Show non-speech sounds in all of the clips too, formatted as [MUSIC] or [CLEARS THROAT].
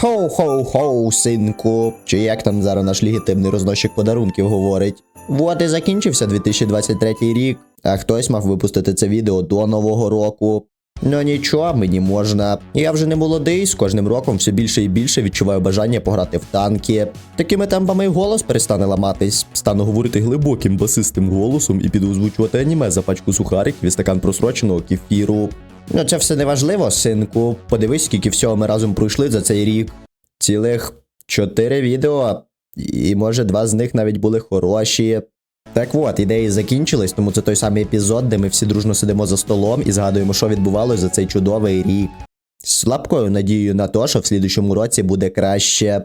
Хоу-хоу-хоу, синку. Чи як там зараз наш легітимний розносчик подарунків говорить? Вот і закінчився 2023 рік, а хтось мав випустити це відео до Нового року. Ну нічого, мені можна. Я вже не молодий, з кожним роком все більше і більше відчуваю бажання пограти в танки. Такими темпами й голос перестане ламатись. Стану говорити глибоким басистим голосом і піду озвучувати аніме за пачку сухариків і стакан просроченого кефіру. Ну це все не важливо, синку. Подивись, скільки всього ми разом пройшли за цей рік. Цілих чотири відео, і може два з них навіть були хороші. Так от, ідеї закінчились, тому це той самий епізод, де ми всі дружно сидимо за столом і згадуємо, що відбувалося за цей чудовий рік. З слабкою надією на те, що в слідучому році буде краще.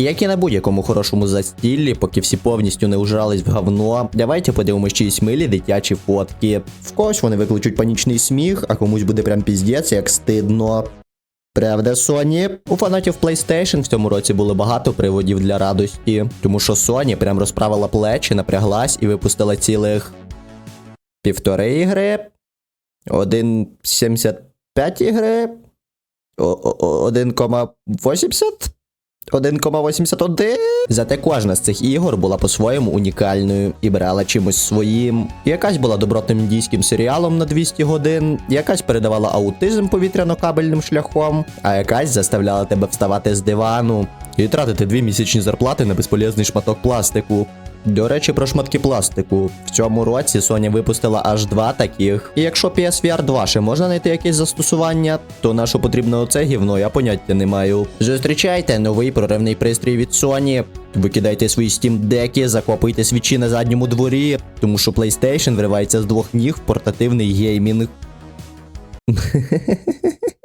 І Як і на будь-якому хорошому застіллі, поки всі повністю не ужрались в говно, давайте подивимось чиїсь милі дитячі фотки. В когось вони викличуть панічний сміх, а комусь буде прям піздець, як стидно. Правда, Sony? У фанатів PlayStation в цьому році було багато приводів для радості, тому що Sony прям розправила плечі, напряглась і випустила цілих півтори ігри, 1,75 ігри, о- о- 1,80? 1,81. Зате кожна з цих ігор була по-своєму унікальною і брала чимось своїм. Якась була добротним індійським серіалом на 200 годин, якась передавала аутизм повітряно-кабельним шляхом, а якась заставляла тебе вставати з дивану і тратити дві місячні зарплати на безполезний шматок пластику. До речі, про шматки пластику. В цьому році Sony випустила аж два таких. І якщо PSVR 2 ще можна знайти якесь застосування, то на що потрібно оце гівно, я поняття не маю. Зустрічайте новий проривний пристрій від Sony. Викидайте свої Steam деки, закопуйте свічі на задньому дворі, тому що PlayStation вривається з двох ніг в портативний геймінг. [LAUGHS]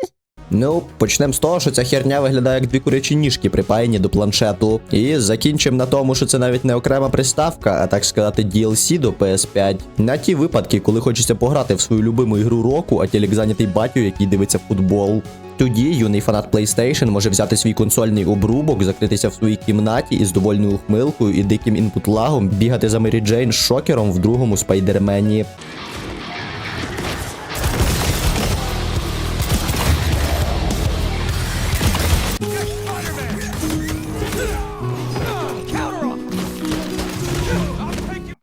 Ну, почнемо з того, що ця херня виглядає як дві курячі ніжки, припаяні до планшету. І закінчимо на тому, що це навіть не окрема приставка, а так сказати, DLC до PS5. На ті випадки, коли хочеться пограти в свою любиму ігру року, а телек зайнятий батю, який дивиться футбол. Тоді юний фанат PlayStation може взяти свій консольний обрубок, закритися в своїй кімнаті і з довольною ухмилкою і диким інпут-лагом бігати за Мері Джейн з шокером в другому спайдермені.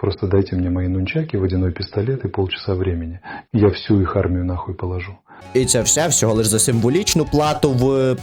Просто дайте мне мои нунчаки, водяной пистолет и полчаса времени. Я всю их армию нахуй положу. І це все всього лиш за символічну плату в.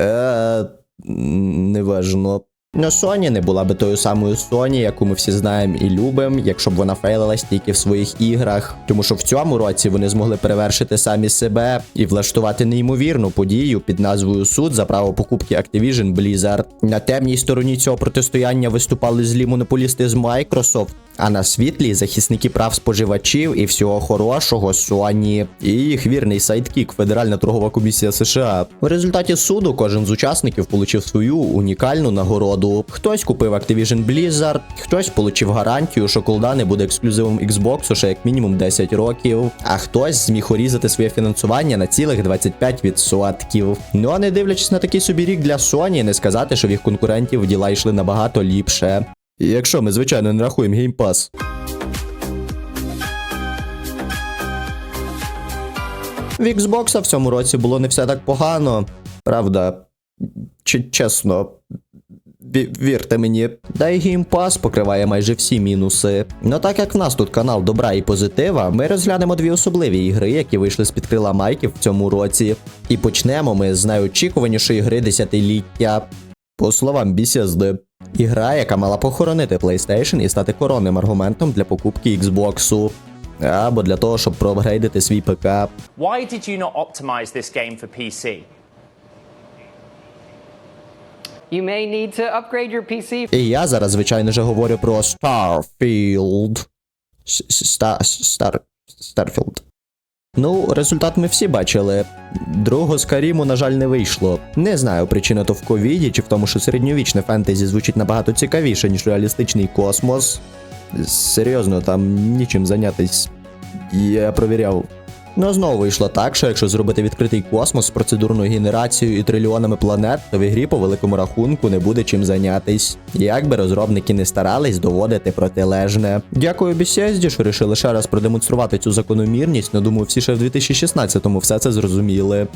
Е, неважно. Ну, Sony не була би тою самою Sony, яку ми всі знаємо і любимо, якщо б вона фейлилась тільки в своїх іграх. Тому що в цьому році вони змогли перевершити самі себе і влаштувати неймовірну подію під назвою Суд за право покупки Activision Blizzard. На темній стороні цього протистояння виступали злі монополісти з Microsoft, а на світлі захисники прав споживачів і всього хорошого Sony і їх вірний сайдкік Федеральна торгова комісія США. В результаті суду кожен з учасників отримав свою унікальну нагороду. Хтось купив Activision Blizzard, хтось отримав гарантію, що колда не буде ексклюзивом Xbox ще як мінімум 10 років, а хтось зміг урізати своє фінансування на цілих 25%. Ну а не дивлячись на такий собі рік для Sony, не сказати, що в їх конкурентів діла йшли набагато ліпше. Якщо ми, звичайно, не рахуємо Pass. В Xbox в цьому році було не все так погано. Правда, Ч- чесно. Ві- Вірте мені, да й Pass покриває майже всі мінуси. Ну так як в нас тут канал добра і позитива, ми розглянемо дві особливі ігри, які вийшли з під крила майків в цьому році. І почнемо ми з найочікуванішої гри десятиліття. По словам Bethesda, ігра, яка мала похоронити PlayStation і стати коронним аргументом для покупки Xbox. Або для того, щоб проапгрейдити свій ПК. Why did you not optimize this game for PC? You may need to upgrade your PC І я зараз, звичайно же, говорю про Starfield. Ста- Стар... Starfield. Ну, результат ми всі бачили. Другого Скаріму, на жаль, не вийшло. Не знаю, причина то в ковіді чи в тому, що середньовічне фентезі звучить набагато цікавіше, ніж реалістичний космос. Серйозно, там нічим зайнятись. Я провіряв. Ну знову вийшло так, що якщо зробити відкритий космос з процедурною генерацією і трильйонами планет, то в ігрі по великому рахунку не буде чим зайнятись. Як би розробники не старались доводити протилежне. Дякую Bethesda, що вирішили ще раз продемонструвати цю закономірність, но думаю, всі ще в 2016-му все це зрозуміли.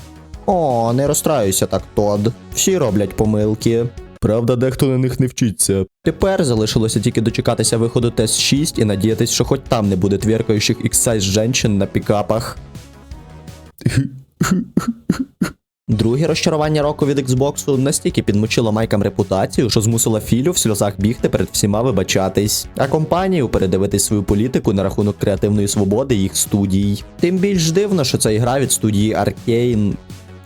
О, не розстраюйся так, Тод. Всі роблять помилки. Правда, дехто на них не вчиться. Тепер залишилося тільки дочекатися виходу тест 6 і надіятись, що хоч там не буде твіркаючих іксайз женщин на пікапах. Друге розчарування року від Xbox настільки підмочило майкам репутацію, що змусило Філю в сльозах бігти перед всіма вибачатись, а компанію передивитись свою політику на рахунок креативної свободи їх студій. Тим більш дивно, що це ігра від студії Arkane,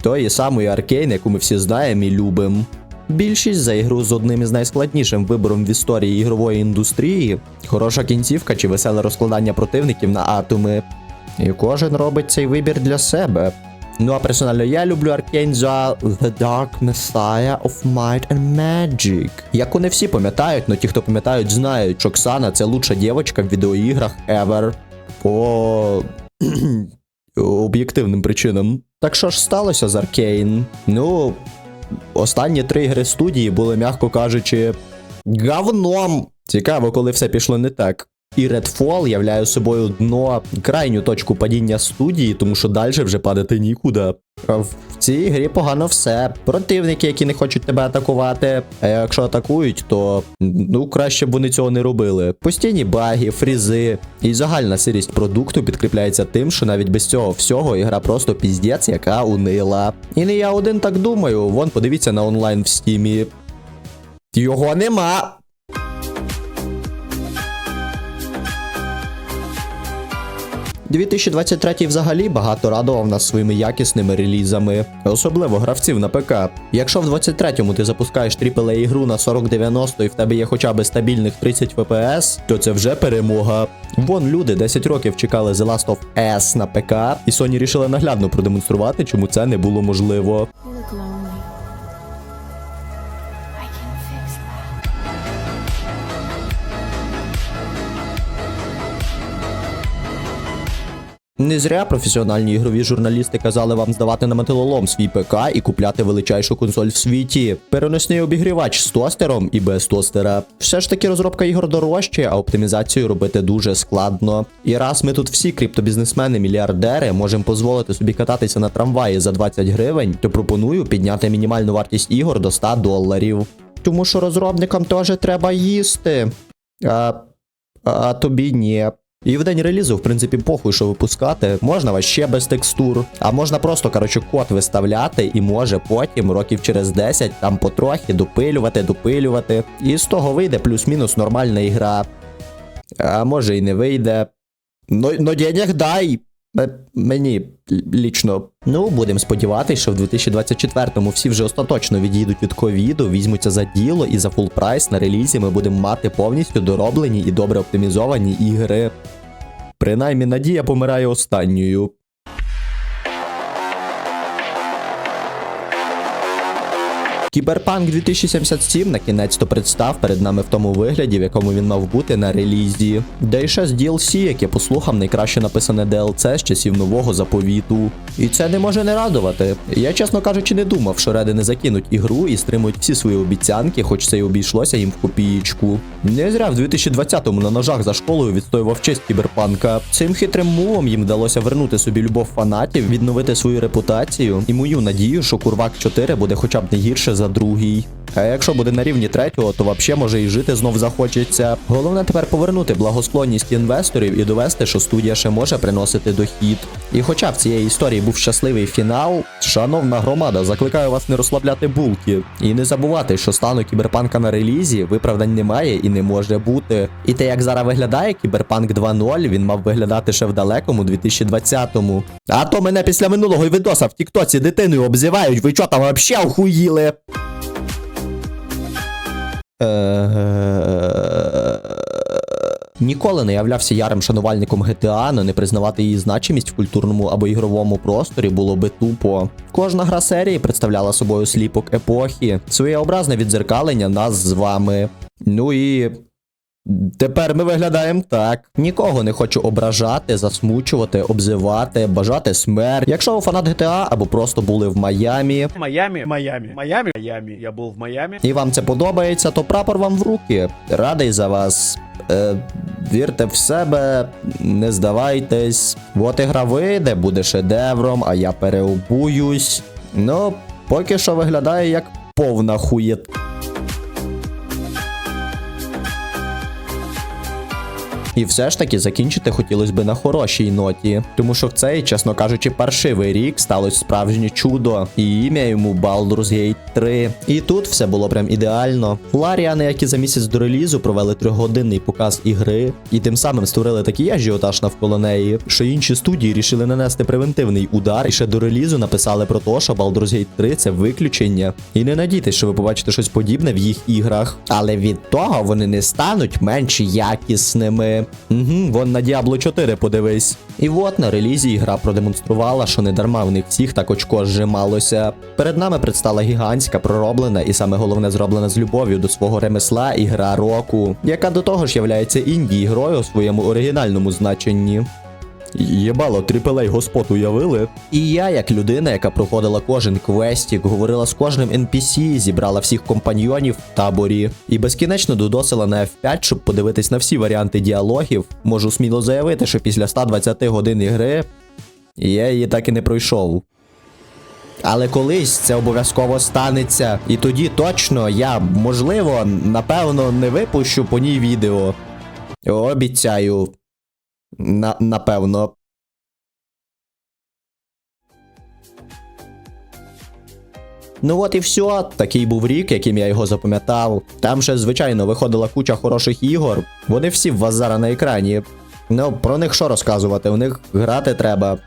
тої самої Arkane, яку ми всі знаємо і любимо. Більшість за ігру з одним із найскладнішим вибором в історії ігрової індустрії, хороша кінцівка чи веселе розкладання противників на атоми. І кожен робить цей вибір для себе. Ну а персонально я люблю Arkane за The Dark Messiah of Might and Magic. Яку не всі пам'ятають, але ті, хто пам'ятають, знають, що Оксана це лучша дівчинка в відеоіграх ever. По [CLEARS THROAT] об'єктивним причинам. Так що ж сталося з Arkane? Ну, останні три ігри студії були, м'яко кажучи, говном. Цікаво, коли все пішло не так. І Redfall являє собою дно крайню точку падіння студії, тому що далі вже падати нікуди. В цій грі погано все. Противники, які не хочуть тебе атакувати. А якщо атакують, то ну краще б вони цього не робили. Постійні баги, фрізи і загальна сирість продукту підкріпляється тим, що навіть без цього всього ігра просто піздець, яка унила. І не я один так думаю. Вон, подивіться на онлайн в стімі. Його нема. 2023 взагалі багато радував нас своїми якісними релізами, особливо гравців на ПК. Якщо в 23-му ти запускаєш AAA ігру на 4090 і в тебе є хоча б стабільних 30 FPS, то це вже перемога. Вон люди 10 років чекали The Last of Us на ПК, і Sony рішили наглядно продемонструвати, чому це не було можливо. Не зря професіональні ігрові журналісти казали вам здавати на металолом свій ПК і купляти величайшу консоль в світі. Переносний обігрівач з тостером і без тостера. Все ж таки розробка ігор дорожче, а оптимізацію робити дуже складно. І раз ми тут всі криптобізнесмени-мільярдери можемо дозволити собі кататися на трамваї за 20 гривень, то пропоную підняти мінімальну вартість ігор до 100 доларів. Тому що розробникам теж треба їсти. А, а тобі ні. І в день релізу, в принципі, похуй, що випускати. Можна ваще без текстур, а можна просто, коротше, код виставляти і може потім, років через 10, там потрохи допилювати, допилювати. І з того вийде плюс-мінус нормальна ігра. А може і не вийде. Ну, денег дай. Мені лічно. Ну, будемо сподіватися, що в 2024-му всі вже остаточно відійдуть від ковіду, візьмуться за діло і за фул прайс на релізі ми будемо мати повністю дороблені і добре оптимізовані ігри. Принаймні, надія помирає останньою. Кіберпанк 2077 на кінець то представ перед нами в тому вигляді, в якому він мав бути на релізі. Де і ще з DLC, яке по слухам найкраще написане DLC з часів нового заповіту. І це не може не радувати. Я, чесно кажучи, не думав, що реди не закинуть ігру і стримують всі свої обіцянки, хоч це й обійшлося їм в копієчку. Не зря в 2020-му на ножах за школою відстоював честь кіберпанка. Цим хитрим мувом їм вдалося вернути собі любов фанатів, відновити свою репутацію і мою надію, що Курвак 4 буде хоча б не гірше за другий. А якщо буде на рівні третього, то взагалі може і жити знов захочеться. Головне тепер повернути благосклонність інвесторів і довести, що студія ще може приносити дохід. І хоча в цієї історії був щасливий фінал, шановна громада, закликаю вас не розслабляти булки. І не забувати, що стану кіберпанка на релізі виправдань немає і не може бути. І те, як зараз виглядає кіберпанк 2.0, він мав виглядати ще в далекому 2020-му. А то мене після минулого відоса в Тіктоці дитиною обзивають, ви чо там вообще охуїли? Ніколи не являвся ярим шанувальником GTA, але не признавати її значимість в культурному або ігровому просторі було би тупо. Кожна гра серії представляла собою сліпок епохи, своєобразне відзеркалення нас з вами. Ну і Тепер ми виглядаємо так. Нікого не хочу ображати, засмучувати, обзивати, бажати смерть. Якщо ви фанат GTA або просто були в Майамі, Майами, Майами, Майами, Майами. Я был в Майами. і вам це подобається, то прапор вам в руки. Радий за вас. Е, вірте в себе, не здавайтесь. От ігра вийде, буде шедевром, а я переобуюсь. Ну, поки що виглядає як повна хуєт. І все ж таки закінчити хотілося би на хорошій ноті, тому що в цей, чесно кажучи, паршивий рік сталося справжнє чудо, і ім'я йому Baldur's Gate 3. І тут все було прям ідеально. Ларіани, які за місяць до релізу провели трьохгодинний показ ігри, і тим самим створили такий ажіотаж навколо неї, що інші студії рішили нанести превентивний удар і ще до релізу написали про те, що Baldur's Gate 3 це виключення. І не надійтесь, що ви побачите щось подібне в їх іграх. Але від того вони не стануть менш якісними. Угу, вон на Diablo 4 подивись. І от на релізі ігра продемонструвала, що не дарма в них всіх так очко зжималося. Перед нами предстала гігантська, пророблена і саме головне зроблена з любов'ю до свого ремесла ігра року, яка до того ж являється інді грою у своєму оригінальному значенні. Єбало, трипелей господ уявили. І я, як людина, яка проходила кожен квестік, говорила з кожним NPC, зібрала всіх компаньйонів в таборі і безкінечно додосила на F5, щоб подивитись на всі варіанти діалогів, можу сміло заявити, що після 120 годин ігри я її так і не пройшов. Але колись це обов'язково станеться, і тоді точно я, можливо, напевно, не випущу по ній відео. Обіцяю. На, напевно. Ну от і все. Такий був рік, яким я його запам'ятав. Там ще, звичайно, виходила куча хороших ігор. Вони всі в вас зараз на екрані. Ну, про них що розказувати? У них грати треба.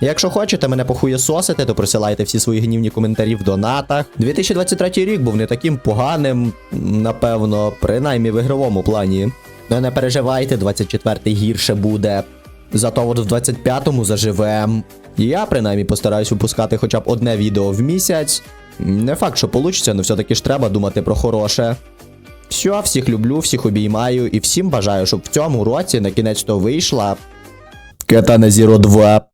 Якщо хочете мене похуєсосити, то присилайте всі свої гнівні коментарі в донатах. 2023 рік був не таким поганим, напевно, принаймні в ігровому плані. Ну не переживайте, 24-й гірше буде. Зато от в 25-му заживем. Я принаймні постараюсь випускати хоча б одне відео в місяць. Не факт, що получиться, але все-таки ж треба думати про хороше. Все, всіх люблю, всіх обіймаю і всім бажаю, щоб в цьому році на кінець то вийшла. Катана Zero 2.